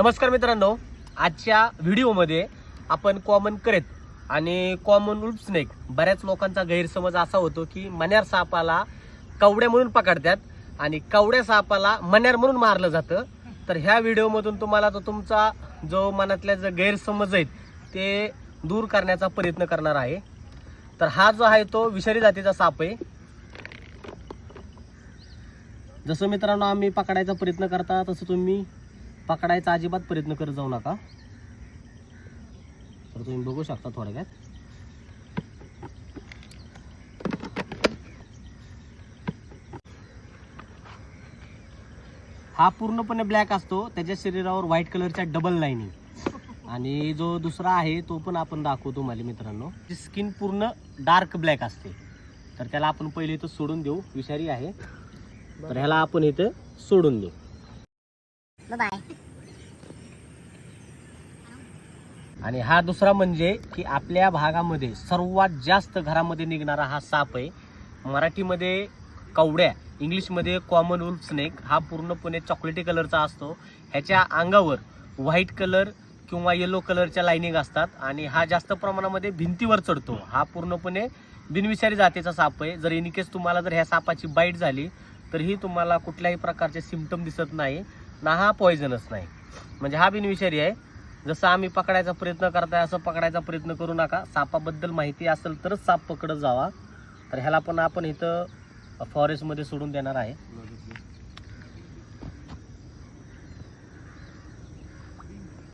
नमस्कार मित्रांनो. आजच्या व्हिडिओमध्ये आपण कॉमन करेत आणि कॉमन उल्फ स्नेक बऱ्याच लोकांचा गैरसमज असा होतो की मन्यार सापाला कवड्या म्हणून पकडतात आणि कवड्या सापाला मन्यार म्हणून मारलं जातं. तर ह्या व्हिडिओमधून तुम्हाला तो तुमचा जो मनातल्या जो गैरसमज आहेत ते दूर करण्याचा प्रयत्न करणार आहे. तर हा जो आहे तो विषारी जातीचा साप आहे. जसं मित्रांनो आम्ही पकडायचा प्रयत्न करता तसं तुम्ही पकडायचा अजिबात प्रयत्न करत जाऊ नका. तर तुम्ही बघू शकता थोडक्यात. हा पूर्णपणे ब्लॅक असतो. त्याच्या शरीरावर व्हाईट कलरच्या डबल लाईनिंग आणि जो दुसरा आहे तो पण आपण दाखवतो मला मित्रांनो. स्किन पूर्ण डार्क ब्लॅक असते. तर त्याला आपण पहिले इथं सोडून देऊ. विषारी आहे. तर ह्याला आपण इथं सोडून देऊ. बाय आणि हा दुसरा म्हणजे की आपल्या भागामध्ये सर्वात जास्त घरामध्ये निघणारा हा साप आहे. मराठीमध्ये कवड्या इंग्लिशमध्ये कॉमन वुल्फ स्नेक हा पूर्णपणे चॉकलेटी कलरचा असतो. ह्याच्या अंगावर व्हाईट कलर किंवा येलो कलरच्या लाईनिंग असतात आणि हा जास्त प्रमाणामध्ये भिंतीवर चढतो. हा पूर्णपणे बिनविषारी जातीचा साप आहे. जर इनकेस तुम्हाला जर ह्या सापाची बाईट झाली तरीही तुम्हाला कुठल्याही प्रकारचे सिमटम दिसत नाही. ना हा पॉयझनच नाही. म्हणजे हा बिनविषारी आहे. जसं आम्ही पकडायचा प्रयत्न करताय असं पकडायचा प्रयत्न करू नका. सापाबद्दल माहिती असेल तरच साप पकडत जावा. तर ह्याला पण आपण इथं फॉरेस्टमध्ये सोडून देणार आहे.